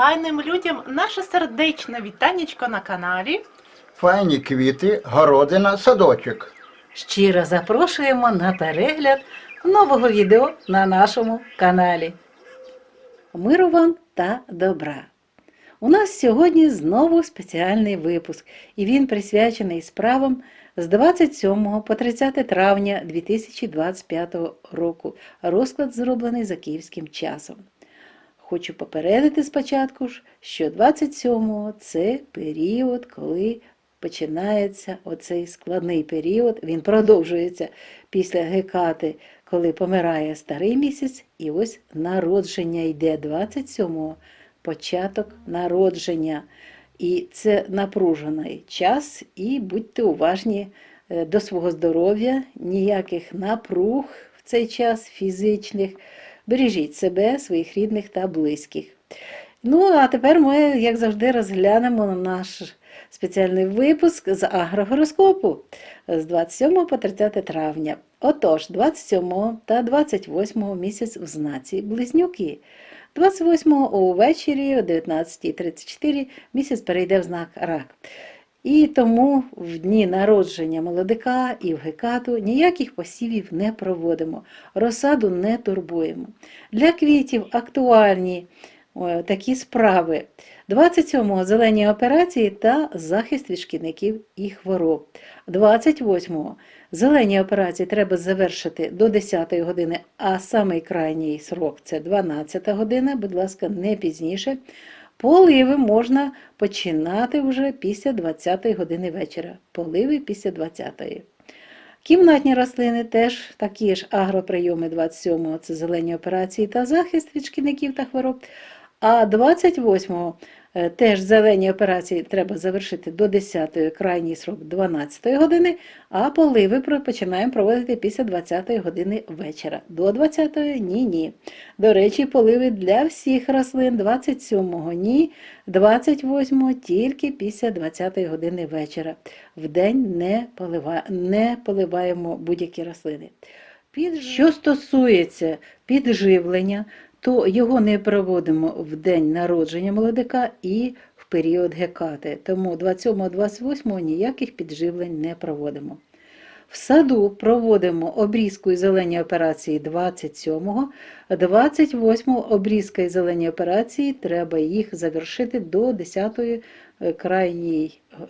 файним людям наше сердечне вітанечко на каналі. Файні квіти, городина, садочок. Щиро запрошуємо на перегляд нового відео на нашому каналі. Миру вам та добра! У нас сьогодні знову спеціальний випуск, і він присвячений справам з 27 по 30 травня 2025 року. Розклад зроблений за київським часом. Хочу попередити спочатку ж, що 27-го це період, коли починається оцей складний період. Він продовжується після Гекати, коли помирає старий місяць, і ось народження йде 27-го, початок народження. І це напружений час, і будьте уважні е, до свого здоров'я, ніяких напруг в цей час фізичних. Бережіть себе, своїх рідних та близьких. Ну, а тепер ми, як завжди, розглянемо наш спеціальний випуск з агрогороскопу з 27 по 30 травня. Отож, 27 та 28 місяць в знаці Близнюки. 28 увечері о 19.34 місяць перейде в знак рак. І тому в дні народження молодика і в гекату ніяких посівів не проводимо, розсаду не турбуємо. Для квітів актуальні такі справи. 27-го зелені операції та захист від шкідників і хвороб. 28-го зелені операції треба завершити до 10-ї години, а самий крайній срок це 12-та година, будь ласка, не пізніше. Поливи можна починати вже після 20-ї години вечора. Поливи після 20-ї. Кімнатні рослини теж такі ж агроприйоми 27-го це зелені операції та захист від шкідників та хвороб. А 28-го е, теж зелені операції треба завершити до 10-ї, крайній срок 12-ї години, а поливи починаємо проводити після 20-ї години вечора. До 20-ї ні, ні. До речі, поливи для всіх рослин 27-го ні, 28-го тільки після 20-ї години вечора. Вдень не, полива... не поливаємо будь-які рослини. Що стосується підживлення, то його не проводимо в день народження молодика і в період гекати. Тому 27-28 ніяких підживлень не проводимо. В саду проводимо обрізку і зелені операції 27-го, 28-го обрізка і зелені операції треба їх завершити до 10-ї е,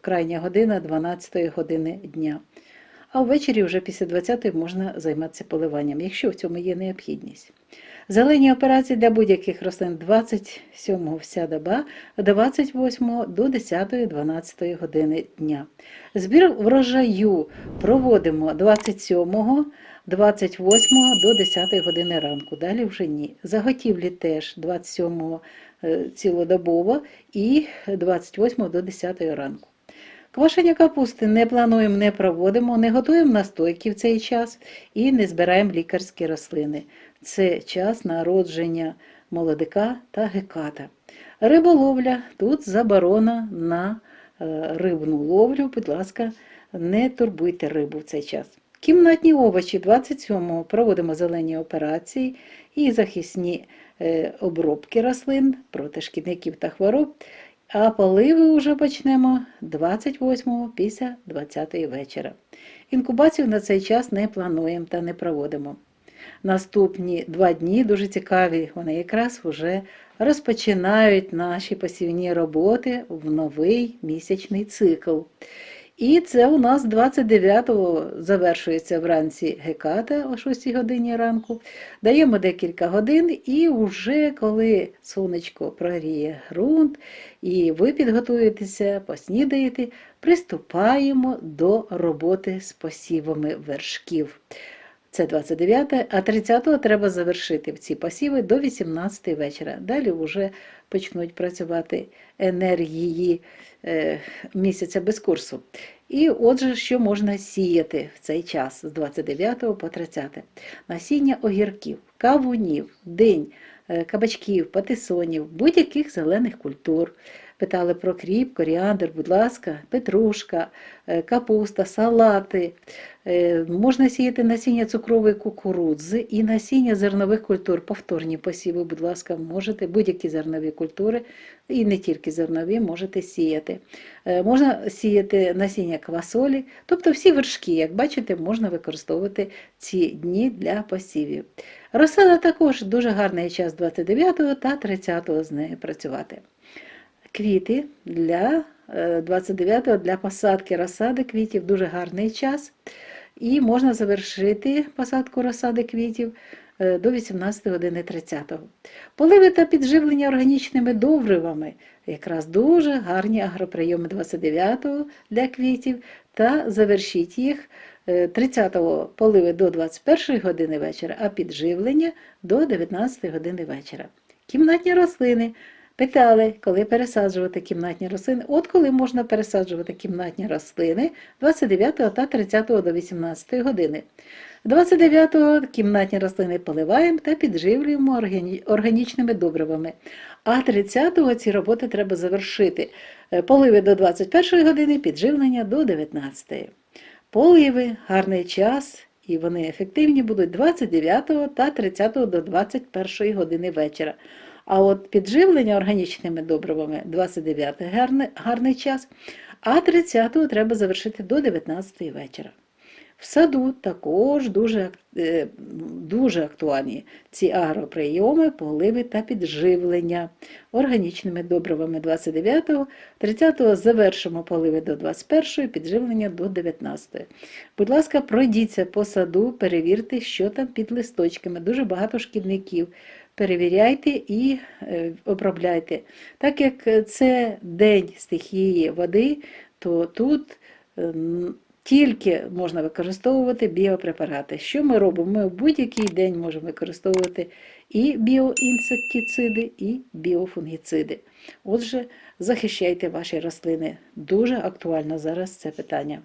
крайня година 12 години дня. А ввечері вже після 20-ї можна займатися поливанням, якщо в цьому є необхідність. Зелені операції для будь-яких рослин 27 вся доба, 28 до 10-12 години дня. Збір врожаю проводимо 27, 28 до 10 години ранку. Далі вже ні. Заготівлі теж 27 е, цілодобово і 28 до 10 ранку. Квашення капусти не плануємо, не проводимо, не готуємо настойки в цей час і не збираємо лікарські рослини. Це час народження молодика та геката. Риболовля тут заборона на е, рибну ловлю. Будь ласка, не турбуйте рибу в цей час. Кімнатні овочі 27-го проводимо зелені операції і захисні е, обробки рослин проти шкідників та хвороб. А поливи вже почнемо 28-го після 20-ї вечора. Інкубацію на цей час не плануємо та не проводимо. Наступні два дні дуже цікаві. Вони якраз вже розпочинають наші посівні роботи в новий місячний цикл. І це у нас 29-го завершується вранці геката о 6 годині ранку. Даємо декілька годин, і вже коли сонечко прогріє ґрунт, і ви підготуєтеся, поснідаєте, приступаємо до роботи з посівами вершків. Це 29, а 30-го треба завершити в ці посіви до 18 вечора. Далі вже почнуть працювати енергії е, місяця без курсу. І отже, що можна сіяти в цей час з 29 по 30. Насіння огірків, кавунів, день, е, кабачків, патисонів, будь-яких зелених культур. Питали про кріп, коріандр, будь ласка, петрушка, е, капуста, салати. Е, Можна сіяти насіння цукрової кукурудзи і насіння зернових культур. Повторні посіви, будь ласка, можете будь-які зернові культури, і не тільки зернові, можете сіяти. Е, Можна сіяти насіння квасолі, тобто всі вершки, як бачите, можна використовувати ці дні для посівів. Розсада також дуже гарний час 29 та 30 з нею працювати. Квіти для е, 29 для посадки розсади квітів дуже гарний час. І можна завершити посадку розсади квітів е, до 18 години 30. Поливи та підживлення органічними добривами якраз дуже гарні агроприйоми 29-го для квітів та завершіть їх е, 30-го поливи до 21 години вечора, а підживлення до 19 години вечора. Кімнатні рослини. Питали, коли пересаджувати кімнатні рослини. От коли можна пересаджувати кімнатні рослини 29 та 30 до 18 години. 29-го кімнатні рослини поливаємо та підживлюємо органічними добривами. А 30-го ці роботи треба завершити. Е, Поливи до 21 години, підживлення до 19. Поливи гарний час, і вони ефективні будуть 29 та 30 до 21 години вечора. А от підживлення органічними добривами 29 гарний, гарний час, а 30 треба завершити до 19 вечора. В саду також дуже, е, дуже актуальні ці агроприйоми, поливи та підживлення органічними добривами 29-го, 30-го завершимо поливи до 21-ї, підживлення до 19-ї. Будь ласка, пройдіться по саду, перевірте, що там під листочками. Дуже багато шкідників. Перевіряйте і е, обробляйте. Так як це день стихії води, то тут е, тільки можна використовувати біопрепарати. Що ми робимо? Ми в будь-який день можемо використовувати і біоінсектициди, і біофунгіциди. Отже, захищайте ваші рослини. Дуже актуально зараз це питання.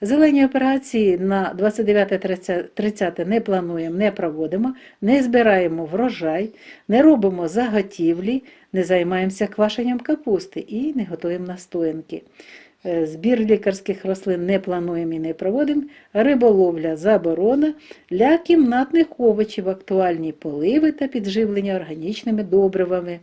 Зелені операції на 29-30 не плануємо, не проводимо, не збираємо врожай, не робимо заготівлі, не займаємося квашенням капусти і не готуємо настоянки. Е, Збір лікарських рослин не плануємо і не проводимо. Риболовля заборона. Для кімнатних овочів актуальні поливи та підживлення органічними добривами.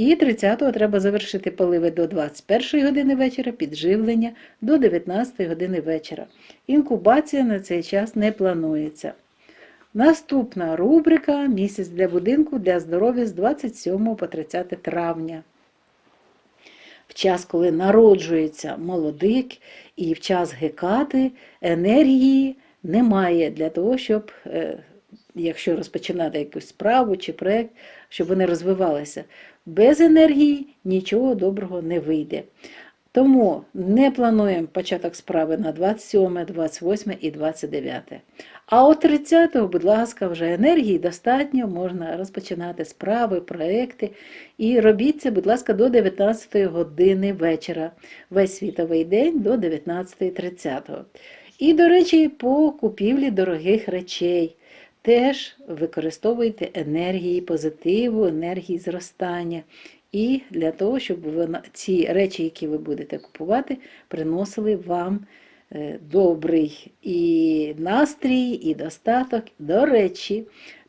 І 30-го треба завершити поливи до 21 години вечора, підживлення до 19 години вечора. Інкубація на цей час не планується. Наступна рубрика Місяць для будинку для здоров'я з 27 по 30 травня. В час, коли народжується молодик, і в час гекати енергії немає для того, щоб, е, якщо розпочинати якусь справу чи проєкт, щоб вони розвивалися. Без енергії нічого доброго не вийде. Тому не плануємо початок справи на 27, 28 і 29. А от 30-го, будь ласка, вже енергії достатньо, можна розпочинати справи, проекти. І робіть це, будь ласка, до 19 години вечора. Весь світовий день до 19.30. І, до речі, по купівлі дорогих речей. Теж використовуйте енергії позитиву, енергії зростання. І для того, щоб ці речі, які ви будете купувати, приносили вам е, добрий і настрій, і достаток. До речі,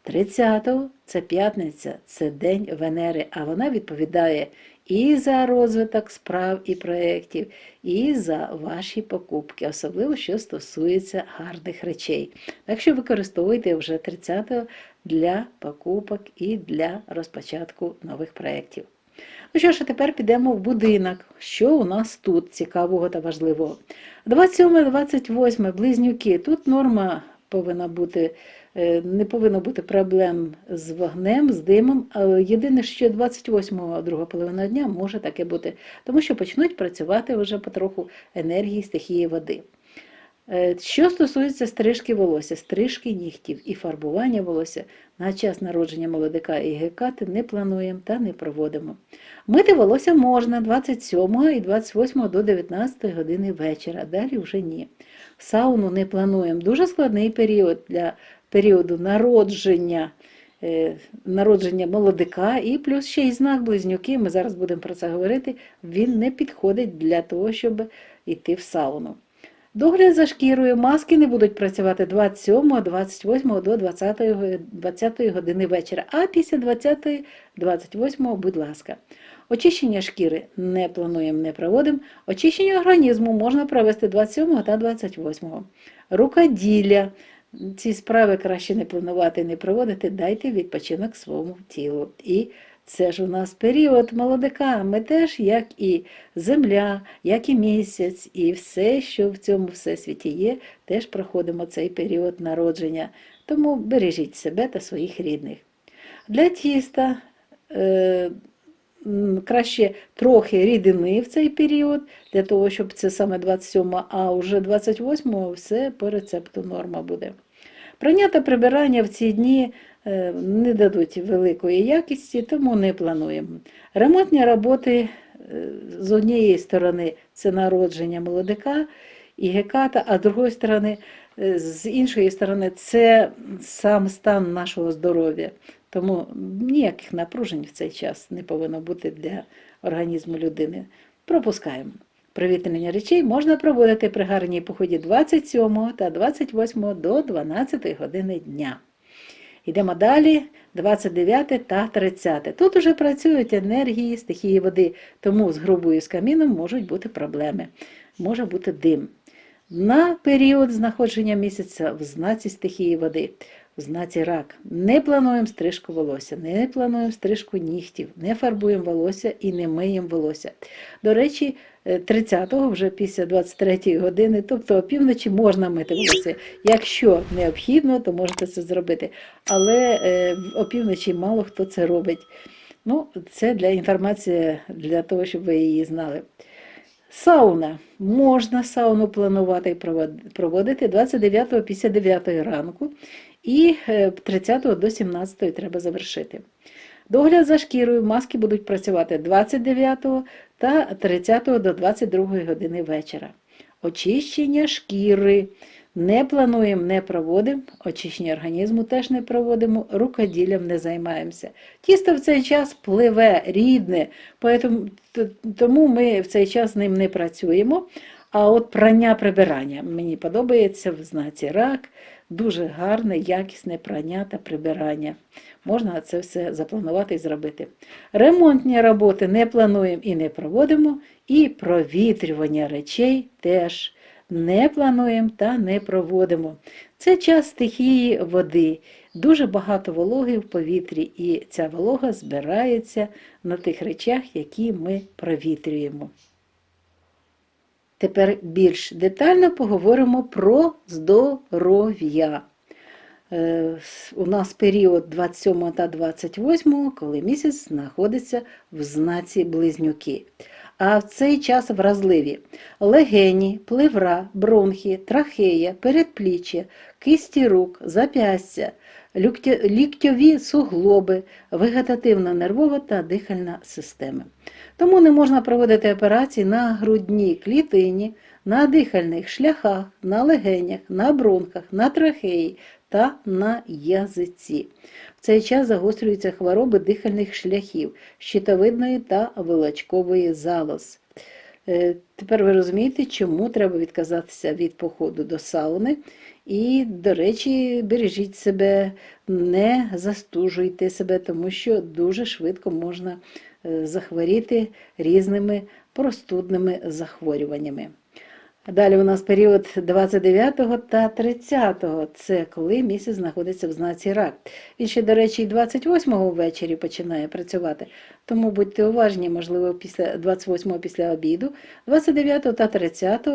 30-го це п'ятниця, це день Венери, а вона відповідає і за розвиток справ і проєктів, і за ваші покупки, особливо що стосується гарних речей. Так що використовуйте вже 30-го для покупок і для розпочатку нових проєктів. Ну що ж, а тепер підемо в будинок. Що у нас тут цікавого та важливого? 27-28 близнюки. Тут норма повинна бути, не повинно бути проблем з вогнем, з димом. Єдине, що 28-го друга половина дня може таке бути, тому що почнуть працювати вже потроху енергії стихії води. Е, Що стосується стрижки волосся, стрижки нігтів і фарбування волосся на час народження молодика і гекати не плануємо та не проводимо. Мити волосся можна 27 і 28 до 19 години вечора, далі вже ні. Сауну не плануємо. Дуже складний період для періоду народження е, народження молодика, і плюс ще й знак близнюки, ми зараз будемо про це говорити, він не підходить для того, щоб йти в сауну. Догляд за шкірою маски не будуть працювати 27, 28 до 20, 20 години вечора, а після 20, 28, будь ласка. Очищення шкіри не плануємо, не проводимо. Очищення організму можна провести 27 та 28. Рукоділля. Ці справи краще не планувати, не проводити, дайте відпочинок своєму тілу. І це ж у нас період молодика. Ми теж, як і земля, як і місяць, і все, що в цьому всесвіті є, теж проходимо цей період народження. Тому бережіть себе та своїх рідних. Для тіста е, краще трохи рідини в цей період, для того, щоб це саме 27, а вже 28 все по рецепту норма буде. Прання прибирання в ці дні е, не дадуть великої якісті, тому не плануємо. Ремонтні роботи е, з однієї сторони це народження молодика і геката, а з другої сторони, е, з іншої сторони, це сам стан нашого здоров'я. Тому ніяких напружень в цей час не повинно бути для організму людини. Пропускаємо. Провітряння речей можна проводити при гарній поході 27 та 28 до 12 години дня. Йдемо далі, 29 та 30. Тут уже працюють енергії, стихії води, тому з грубою з каміном можуть бути проблеми. Може бути дим. На період знаходження місяця в знаці стихії води, в знаці рак. Не плануємо стрижку волосся, не плануємо стрижку нігтів, не фарбуємо волосся і не миємо волосся. До речі, е, 30-го, вже після 23-ї години, тобто опівночі можна мити волосся. Якщо необхідно, то можете це зробити. Але е, опівночі мало хто це робить. Ну, це для інформації, для того, щоб ви її знали. Сауна. Можна сауну планувати і проводити 29 після 9 ранку і е, 30 до 17 треба завершити. Догляд за шкірою маски будуть працювати 29 та 30 до 22 години вечора. Очищення шкіри. Не плануємо, не проводимо, очищення організму теж не проводимо, рукоділлям не займаємося. Тісто в цей час пливе, рідне, тому ми в цей час з ним не працюємо. А от прання прибирання мені подобається в знаці рак, дуже гарне, якісне прання та прибирання. Можна це все запланувати і зробити. Ремонтні роботи не плануємо і не проводимо, і провітрювання речей теж не плануємо та не проводимо. Це час стихії води. Дуже багато вологи в повітрі, і ця волога збирається на тих речах, які ми провітрюємо. Тепер більш детально поговоримо про здоров'я. Е, У нас період 27 та 28, коли місяць знаходиться в знаці близнюки. А в цей час вразливі легені, плевра, бронхи, трахея, передпліччя, кисті рук, зап'ястя, ліктьові суглоби, вегетативно-нервова та дихальна системи. Тому не можна проводити операції на грудній клітині, на дихальних шляхах, на легенях, на бронхах, на трахеї та на язиці. В цей час загострюються хвороби дихальних шляхів, щитовидної та волочкової залоз. Е, Тепер ви розумієте, чому треба відказатися від походу до сауни. І, до речі, бережіть себе, не застужуйте себе, тому що дуже швидко можна е, захворіти різними простудними захворюваннями. Далі у нас період 29 та 30. Це коли місяць знаходиться в знаці рак. Він ще, до речі, і 28 ввечері починає працювати. Тому будьте уважні, можливо, після 28-го після обіду, 29 та 30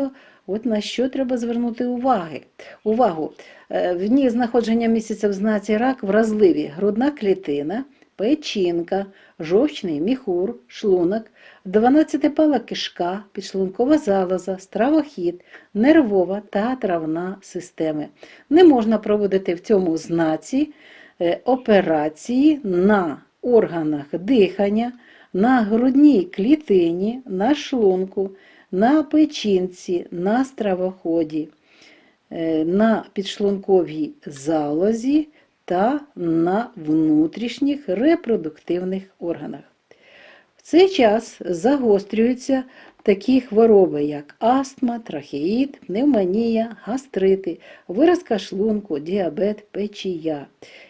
от на що треба звернути уваги. увагу. Е, В дні знаходження місяця в знаці рак вразливі грудна клітина, печінка, жовчний міхур, шлунок, 12-пала кишка, підшлункова залоза, стравохід, нервова та травна системи. Не можна проводити в цьому знаці е, операції на органах дихання, на грудній клітині, на шлунку, на печінці, на стравоході, е, на підшлунковій залозі та на внутрішніх репродуктивних органах. В цей час загострюються такі хвороби, як астма, трахеїд, пневмонія, гастрити, виразка шлунку, діабет, печія.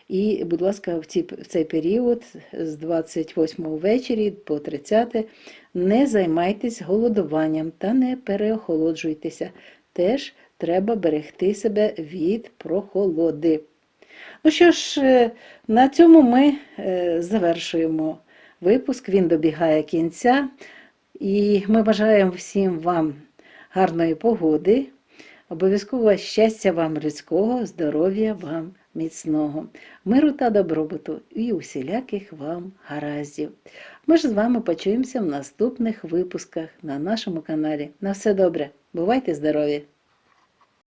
І, будь ласка, в, ці, в цей період з 28 ввечері по 30 не займайтесь голодуванням та не переохолоджуйтеся. Теж треба берегти себе від прохолоди. Ну що ж, е, на цьому ми е, завершуємо випуск. Він добігає кінця. І ми бажаємо всім вам гарної погоди, обов'язково щастя вам людського, здоров'я вам міцного, миру та добробуту і усіляких вам гараздів. Ми ж з вами почуємося в наступних випусках на нашому каналі. На все добре, бувайте здорові!